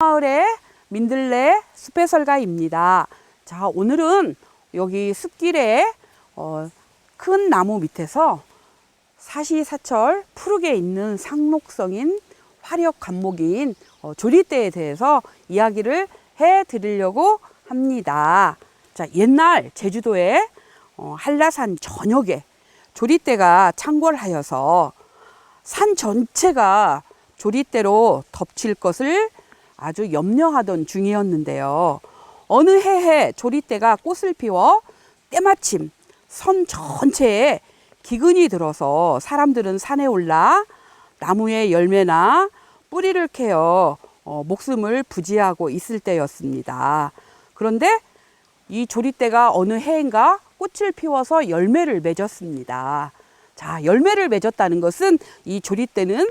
마을의 민들레 숲해설가입니다. 자, 오늘은 여기 숲길에 어, 큰 나무 밑에서 사시사철 푸르게 있는 상록성인 화력 감목인 어, 조리대에 대해서 이야기를 해 드리려고 합니다. 자, 옛날 제주도에 어, 한라산 전역에 조리대가 창궐하여서 산 전체가 조리대로 덮칠 것을 아주 염려하던 중이었는데요. 어느 해에 조리대가 꽃을 피워 때마침 선 전체에 기근이 들어서 사람들은 산에 올라 나무의 열매나 뿌리를 캐어 어, 목숨을 부지하고 있을 때였습니다. 그런데 이 조리대가 어느 해인가 꽃을 피워서 열매를 맺었습니다. 자, 열매를 맺었다는 것은 이 조리대는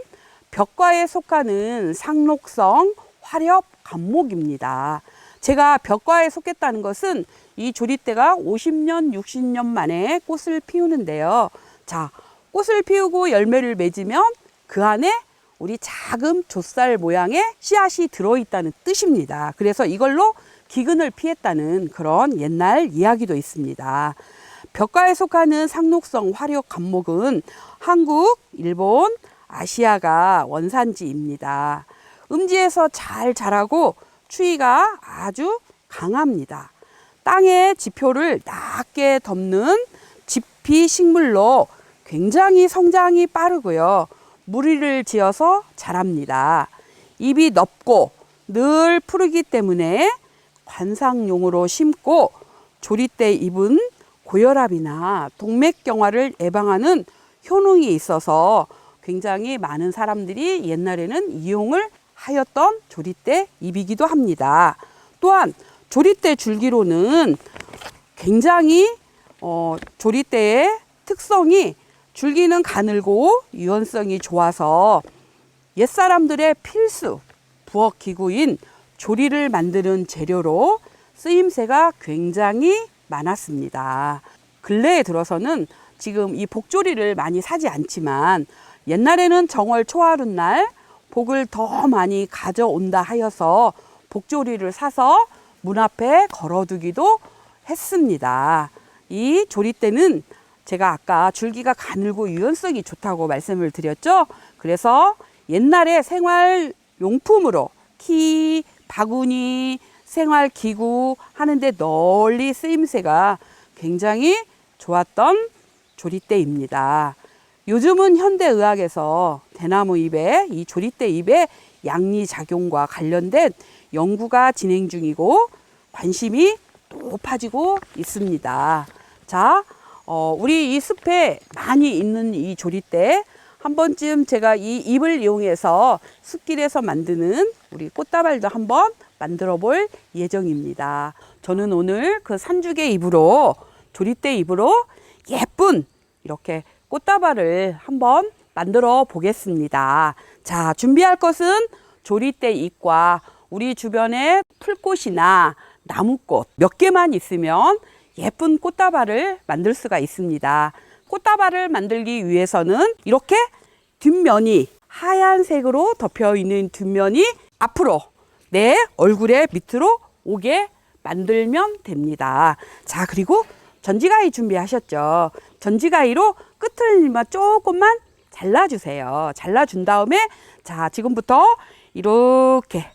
벽과에 속하는 상록성 화렵 감목입니다. 제가 벽과에 속했다는 것은 이 조리대가 50년, 60년 만에 꽃을 피우는데요. 자, 꽃을 피우고 열매를 맺으면 그 안에 우리 작은 족살 모양의 씨앗이 들어있다는 뜻입니다. 그래서 이걸로 기근을 피했다는 그런 옛날 이야기도 있습니다. 벽가에 속하는 상록성 화력 감목은 한국, 일본, 아시아가 원산지입니다. 음지에서 잘 자라고 추위가 아주 강합니다. 땅의 지표를 낮게 덮는 지피 식물로 굉장히 성장이 빠르고요. 무리를 지어서 자랍니다. 잎이 넓고 늘 푸르기 때문에 관상용으로 심고 조리대 잎은 고혈압이나 동맥경화를 예방하는 효능이 있어서 굉장히 많은 사람들이 옛날에는 이용을 하였던 조리대 잎이기도 합니다. 또한 조리대 줄기로는 굉장히 어, 조리대의 특성이 줄기는 가늘고 유연성이 좋아서 옛사람들의 필수 부엌 기구인 조리를 만드는 재료로 쓰임새가 굉장히 많았습니다. 근래에 들어서는 지금 이 복조리를 많이 사지 않지만 옛날에는 정월 초하룻날 복을 더 많이 가져온다 하여서 복조리를 사서 문 앞에 걸어두기도 했습니다. 이 조리대는 제가 아까 줄기가 가늘고 유연성이 좋다고 말씀을 드렸죠. 그래서 옛날에 생활 용품으로 키, 바구니, 생활 기구 하는데 널리 쓰임새가 굉장히 좋았던 조리대입니다. 요즘은 현대의학에서 대나무 잎의 이 조리대 잎의 양리 작용과 관련된 연구가 진행 중이고 관심이 높아지고 있습니다. 자, 어, 우리 이 숲에 많이 있는 이 조리대 한 번쯤 제가 이 잎을 이용해서 숲길에서 만드는 우리 꽃다발도 한번 만들어 볼 예정입니다. 저는 오늘 그 산죽의 잎으로 조리대 잎으로 예쁜 이렇게 꽃다발을 한번 만들어 보겠습니다. 자, 준비할 것은 조리대 잎과 우리 주변에 풀꽃이나 나무꽃 몇 개만 있으면 예쁜 꽃다발을 만들 수가 있습니다. 꽃다발을 만들기 위해서는 이렇게 뒷면이 하얀색으로 덮여 있는 뒷면이 앞으로 내 얼굴의 밑으로 오게 만들면 됩니다. 자, 그리고 전지가위 준비하셨죠? 전지가위로 끝을 조금만 잘라주세요. 잘라준 다음에 자, 지금부터 이렇게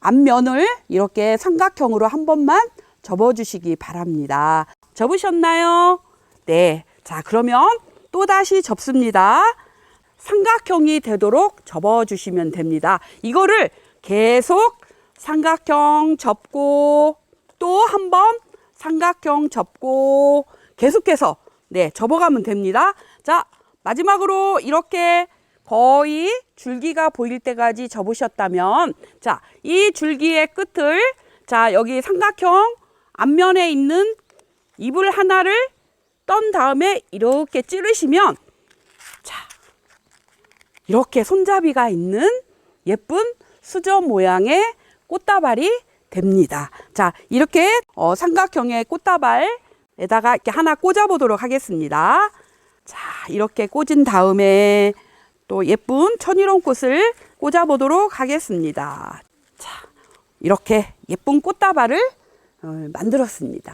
앞면을 이렇게 삼각형으로 한 번만 접어주시기 바랍니다. 접으셨나요? 네. 자, 그러면 또 다시 접습니다. 삼각형이 되도록 접어주시면 됩니다. 이거를 계속 삼각형 접고 또 한 번 삼각형 접고 계속해서 네, 접어가면 됩니다. 자, 마지막으로 이렇게 거의 줄기가 보일 때까지 접으셨다면 자, 이 줄기의 끝을 자, 여기 삼각형 앞면에 있는 이불 하나를 떤 다음에 이렇게 찌르시면 자, 이렇게 손잡이가 있는 예쁜 수저 모양의 꽃다발이 됩니다. 자, 이렇게 어, 삼각형의 꽃다발에다가 이렇게 하나 꽂아 보도록 하겠습니다. 자, 이렇게 꽂은 다음에 또 예쁜 천일홍 꽃을 꽂아 보도록 하겠습니다. 이렇게 예쁜 꽃다발을 어, 만들었습니다.